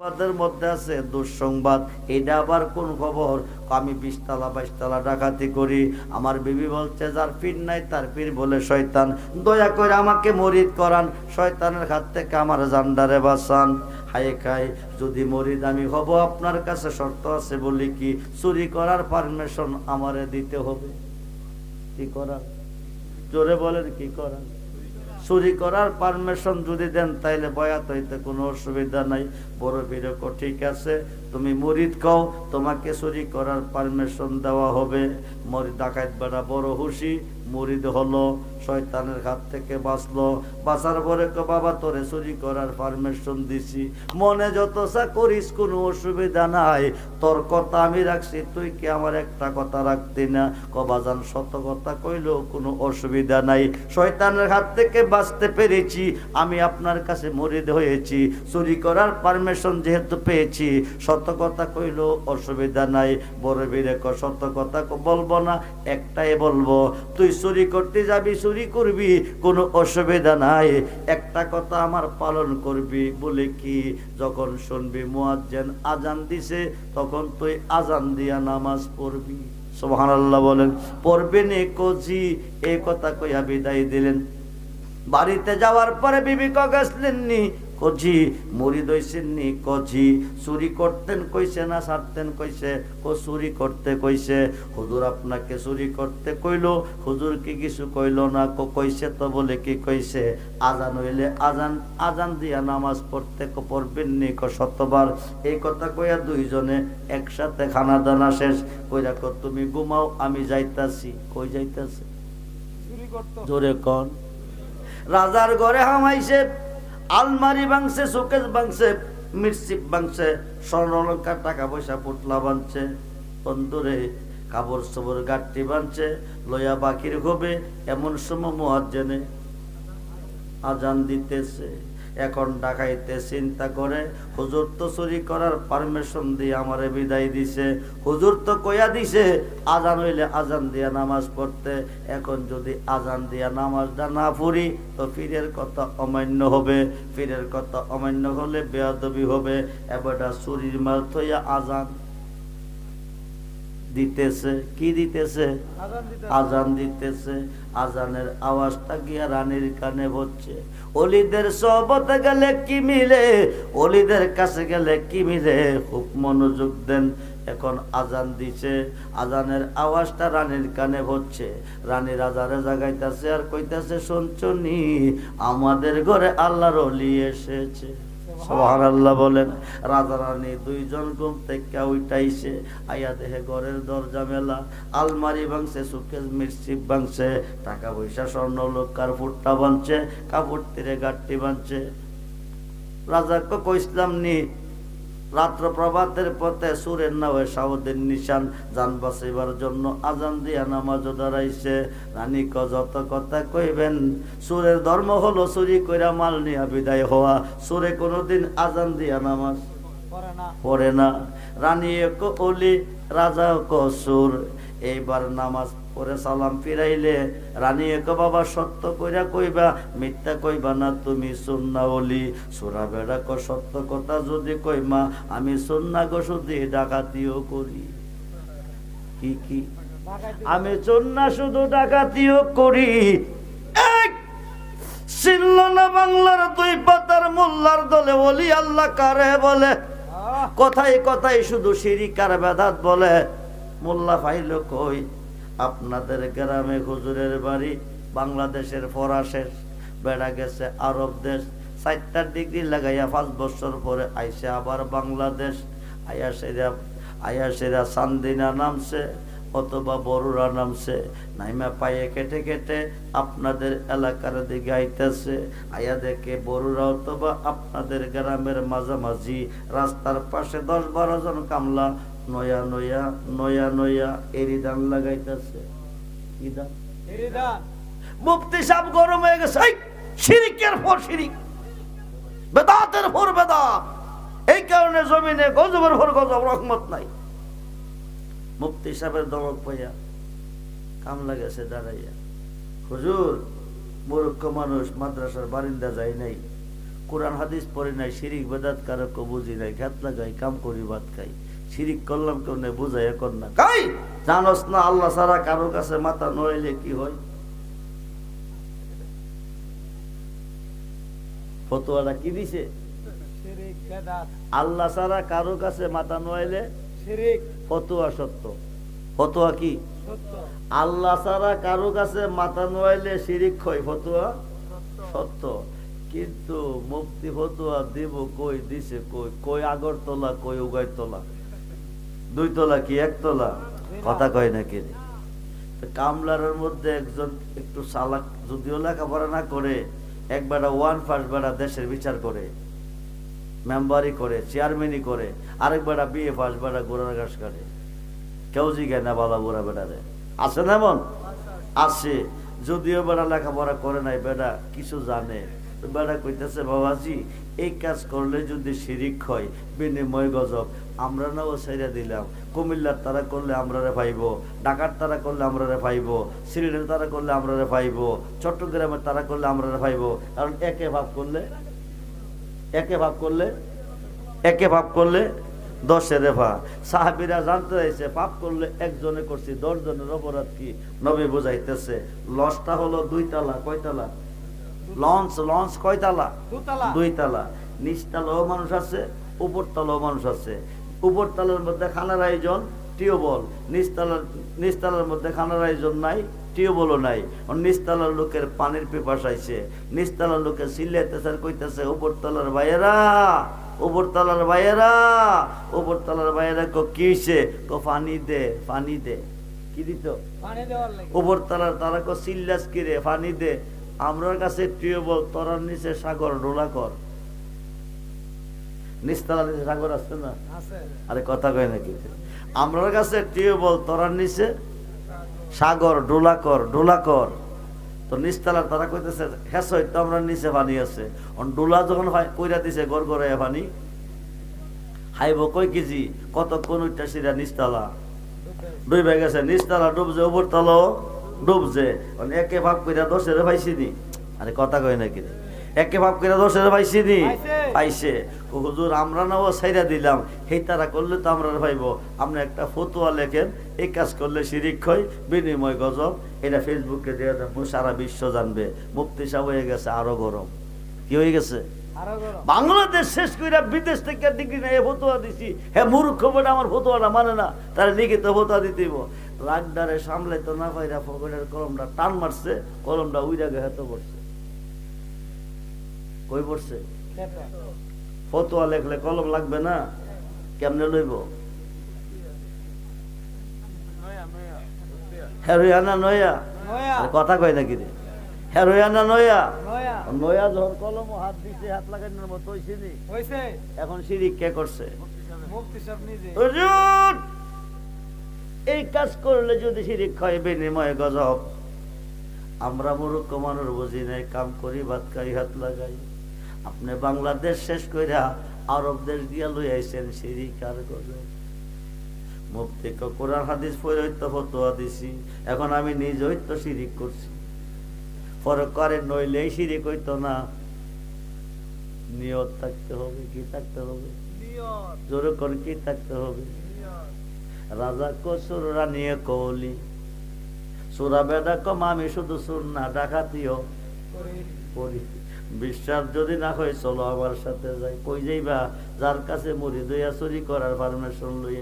সংবাদের মধ্যে আছে দুঃসংবাদ। এটা আবার কোন খবর? আমি বিশতলা, বাইশতলা ডাকাতি করি। আমার বিবি বলছে, যার পীর নাই, তার পীর বলে শয়তান। দয়া করে আমাকে মরিদ করান। শয়তানের হাত থেকে আমার জান্ডারে বাঁচান। হায় খাই যদি মরিদ আমি হব, আপনার কাছে শর্ত আছে বলি কি? চুরি করার পারমিশন আমারে দিতে হবে। কি করার? জোরে বলেন, কি করার? চুরি করার পারমিশন যদি দেন, তাইলে বয়াত হইতে কোনো অসুবিধা নাই। বড় বিরক ঠিক আছে। তুমি মরিদ কও, তোমাকে চুরি করার পারমিশন দেওয়া হবে। মরিদ ডাকাত বেড়া বড় হুশি, মুরিদ হলো শয়তানের হাত থেকে বাঁচলো। বাঁচার পরে বাবা, তোরে চুরি করার পারমিশন দিছি। মনে যত চা করিস, কোনো অসুবিধা নাই। তোর কথা আমি রাখছি, তুই কি আমার একটা কথা রাখতি না? কবাজান শত কথা কইলেও কোনো অসুবিধা নাই। শয়তানের হাত থেকে বাঁচতে পেরেছি, আমি আপনার কাছে মরিদ হয়েছি। চুরি করার পারমিশন যেহেতু পেয়েছি সত কথা কইলেও অসুবিধা নাই, বড় বীরে ক সত কথা বলব না, একটাই বলব, তুই চুরি করতে যাবি, চুরি করবি, কোনো অসুবিধা নাই, একটা কথা আমার পালন করবি, বলে কি, যখন শুনবি মুয়াজ্জেন আজান দিছে, তখন তুই আজান দিয়া নামাজ পড়বি। সোহান আল্লাহ বলেন, পড়বে নে কজি। এই কথা কইয়া বিদায় দিলেন। বাড়িতে যাওয়ার পরে বিবি গেছলেননি কজি মুড়ি দইছেননি কজি। চুরি করতেন কইছে না ছাড়তেন কইছে ও চুরি করতে কইছে। হুজুর আপনাকে চুরি করতে কইলো হুজুর কি কিছু কইলো না কো কইছে তো বলে কি কইছে? আজান হইলে আজান আজান দিয়া নামাজ পড়তে কো পড়বেন নি ক শতবার। এই কথা কইয়া দুইজনে একসাথে খানা দানা শেষ। কইরা কো তুমি ঘুমাও আমি যাইতাছি। কই যাইতাছি? জোরে কন। রাজার ঘরে হামাইছে। আলমারি বাংছে শোকেস বাংছে মিরসিপ বাংছে স্বর্ণলঙ্কার টাকা পয়সা পুতলা বানছে বন্ধুরে কাপড় সবর গাঠটি বানছে লয়া বাকির হবে এমন সময় মুয়াজ্জেনে আজান দিতেছে। এখন ডাকাইতে চিন্তা করে, হুজুর তো চুরি করার পারমিশন দিয়ে আমারে বিদায় দিছে। হুজুর তো কইয়া দিছে, আজান হইলে আজান দিয়া নামাজ পড়তে। এখন যদি আজান দিয়া নামাজটা না পড়ি, তো ফিরের কথা অমান্য হবে। ফিরের কথা অমান্য হলে বেয়াদবি হবে। এবারটা চুরির মাল থইয়া আজান দিতেছে? কি দিতেছে? আজান দিতেছে। আজানের আওয়াজটা গিয়া রানীর কানে হচ্ছে। অলিদের সবতে গেলে কি মিলে? অলিদের কাছে গেলে কি মিলে? খুব মনোযোগ দেন। এখন আজান দিছে। আজানের আওয়াজটা রানীর কানে হচ্ছে। রানীর আজারে জাগাইতেছে আর কইতাছে শুনছনি আমাদের ঘরে আল্লাহর অলি এসেছে। সোহান বলেন, রাজা রানী দুইজন ঘুম থেকে উঠাইছে আইয়া দেহে ঘরের দরজা মেলা, আলমারি ভাঙছে সুকেস মির্চি ভাঙছে, টাকা পয়সা স্বর্ণ লোক কার্পুরটা বানছে কাপড় তীরে গাঠটি বানছে রাজাকে কইসলাম নি রাত্র প্রভাতের পথে সুরের নামে সাউদের নিশান, যান বাঁচিবার জন্য আজান দিয়া নামাজ দাঁড়াইছে। রানী ক, যত কথা কইবেন, সুরের ধর্ম হলো চুরি কইরা মাল নিয়া বিদায় হওয়া। সুরে কোনোদিন আজান দিয়া নামাজ পড়ে না। রানী এক অলি, রাজা ক, সুর। এইবার নামাজ পরে সালাম ফিরাইলে রানী এক বাবা সত্য কইরা কইবা মিথ্যা কইবা না তুমি সুন্না অলি সুরা বেড়া ক সত্য কথা যদি কইমা আমি সুন্না গো শুধু ডাকাতিও করি। কি কি? আমি চন্না শুধু ডাকাতিও করি! চিনল না বাংলার দুই পাতার মোল্লার দলে বলি আল্লাহ কারে বলে? কথাই কথায় শুধু সিরিকার বেদাত বলে। মোল্লা ফাইল কই? আপনাদের গ্রামে হুজুরের বাড়ি বাংলাদেশের ফরাসের বেড়া গেছে আরব দেশ, চারটা ডিগ্রি লাগাইয়া পাঁচ বছর পরে আইসে আবার বাংলাদেশ। আয়া সেরা আয়া সেরা সান্দিনা নামছে, অথবা বড়রা নামছে। নাইমা পায়ে কেটে কেটে আপনাদের এলাকার দিকে আইতেছে। আয়া দেখে বড়রা অথবা আপনাদের গ্রামের মাঝামাঝি রাস্তার পাশে দশ বারো জন কামলা নয়া নয়া নয়া নয়া এরি দান লাগাইতেছে মুফতি সাহেব গরম হয়ে গেছে। শিরিকের পর শিরিক। বেদাতের পর বেদাত। এই কারণে জমিনে গজবের পর গজব রহমত নাই। মুফতি সাহেবের দমক পাইয়া কাম গেছে দাঁড়াইয়া। হুজুর মূর্খ মানুষ মাদ্রাসার বারিন্দা যায় নাই। কোরআন হাদিস পড়ি নাই শিরিক বেদাত কারক বুঝি নাই। খেত লাগাই কাম করি ভাত খাই। শিরিক করলাম কেউ নেই বুঝাই এখন না। খাই জানোস না আল্লাহ সারা কারও কাছে মাথা নইলে কি হয়? ফতোয়াটা কি দিছে? আল্লাহ সারা কারও কাছে মাথা শিরিক। ফতোয়া সত্য। ফতোয়া কি? আল্লাহ সারা কারও কাছে মাথা নোয়াইলে শিরিক হয় ফতোয়া সত্য। সত্য। কিন্তু মুক্তি ফতোয়া দিব কই দিছে কই? কই আগরতলা কই উগাইতলা? দুই তলা কি একতলা? কথা কয় নাকি রে? তো কামলারের মধ্যে একজন একটু চালাক যদিও লেখাপড়া না করে এক বেড়া ওয়ান ফার্স্ট বেড়া দেশের বিচার করে, মেম্বারি করে চেয়ারম্যানই করে, আরেক বেড়া বিয়ে ফার্স্ট বেড়া গোড়ার ঘাস কাটে। কেউ জিগায় না বালা বুড়া বেড়ারে আছে না এমন? আছে। যদিও বেড়া লেখাপড়া করে নাই বেড়া কিছু জানে। বেড়া কইতেছে, বাবাজি, এই কাজ করলে যদি শিরিক হয়, বিনিময় গজব। আমরা নাও ছেড়ে দিলাম। কুমিল্লার তারা করলে আমরা রে পাইব ঢাকার তারা করলে আমরা রে পাইব সিলেটের তারা করলে আমরা রে পাইব চট্টগ্রামের তারা করলে আমরা রে পাইব কারণ একে ভাব করলে, একে ভাব করলে, একে ভাব করলে দশে রেফা সাহাবিরা জানতে চাইছে পাপ করলে একজনে করছি দশ জনের অপরাধ কি? নবী বুঝাইতেছে, লসটা হলো দুই তালা কয়তালা লঞ্চ লঞ্চ কয়তালা? দুতলা। দুই তালা নিচতলাও মানুষ আছে উপর তলাও মানুষ আছে। উপর তলার মধ্যে খানার আয়োজন টিউবল নিচতলার নিচতলার মধ্যে খানার আয়োজন নাই টিউবলও নাই। নিচতলার লোকের পানির পেপাস আইছে। নিচতলার সিলেতেছে আর কইতেছে উপর তলার ভাইয়েরা উপর তলার ভাইয়েরা উপর তলার ভাইয়েরা কো কি হইছে? কো পানি দে পানি দে। কি দিত? পানি দেওয়ার লাগে। উপর তলার তারা কো সিল্লাস কিরে পানি দে। আমরার কাছে টিউবল তরার নিচে সাগর ডোলা কর নিচতলার নিচে সাগর আছে না? আরে কথা কয় নাকি? আমরার কাছে টিউবল তরার নিচে সাগর ডোলা কর ডোলা কর তো নিচতলার তারা কইতেছে হেস হয়তো আমরা নিচে পানি আছে। অন ডোলা যখন হয় কইরা দিছে গড় গড়ে পানি। হাইব কই কেজি? কতক্ষণ উঠটা সিরা নিচতলা ডুবে গেছে নিচতলা ডুবছে উপর তলাও ডুবছে একে ভাব কইরা দশের পাইছি নি। আরে কথা কয় নাকি? একে ভাব কইরা দশের পাইছি নি। পাইছে। হুজুর আমরা নাও ছাইরা দিলাম। সেই তারা করলে তো আমরা পাইব আপনি একটা ফতোয়া লেখেন এই কাজ করলে শিরিক হয় বিনিময় গজব। এটা ফেসবুকে দিয়ে দেন সারা বিশ্ব জানবে। মুক্তি সাহেব হয়ে গেছে আরও গরম। কি হয়ে গেছে? বাংলাদেশ শেষ কইরা বিদেশ থেকে ডিগ্রি নিয়ে ফতোয়া দিছি। হ্যাঁ মূর্খ বেটা আমার ফতোয়াটা মানে না। তারা লিখিত ফতোয়া দিতেইব। রাগদারে সামলে তো না পাইরা ফকরের কলমটা টান মারছে কলমটা উইরা গে হাতে পড়ছে। কই পড়ছে? ফতোয়া। লেখলে কলম লাগবে না? কেমনে লইব? হেরোয়ানা নয়া। কথা কয় নাকি রে? হেরোয়ানা নয়া? নয়া। যখন কলম হাত দিছে হাত লাগানোর মতো হইছে এখন সিরিক কে করছে? মুক্তি নিজে। এই কাজ করলে যদি শিরিক হয় বিনিময়ে গজব। আমরা মূর্খ মানুষ বুঝি নাই কাম করি ভাত খাই হাত লাগাই। আপনি বাংলাদেশ শেষ কইরা আরব দেশ দিয়া লই আইছেন শিরিক আর গজব। মুফতি কোরআন হাদিস পড়ে ফতোয়া দিছি। এখন আমি নিজ হইতো শিরিক করছি। পরে করে নইলেই শিরিক হইতো না। নিয়ত থাকতে হবে কি থাকতে হবে? জোরে করে কি থাকতে হবে? রাজা সুররা নিয়ে কৌলি। সুরা বেদা কম আমি শুধু সুর না, ডাকাতিও বিশ্বাস যদি না হয়, চলো আমার সাথে যাই। কই যাইবা? যার কাছে মুড়ি দইয়া চুরি করার পারমিশন লই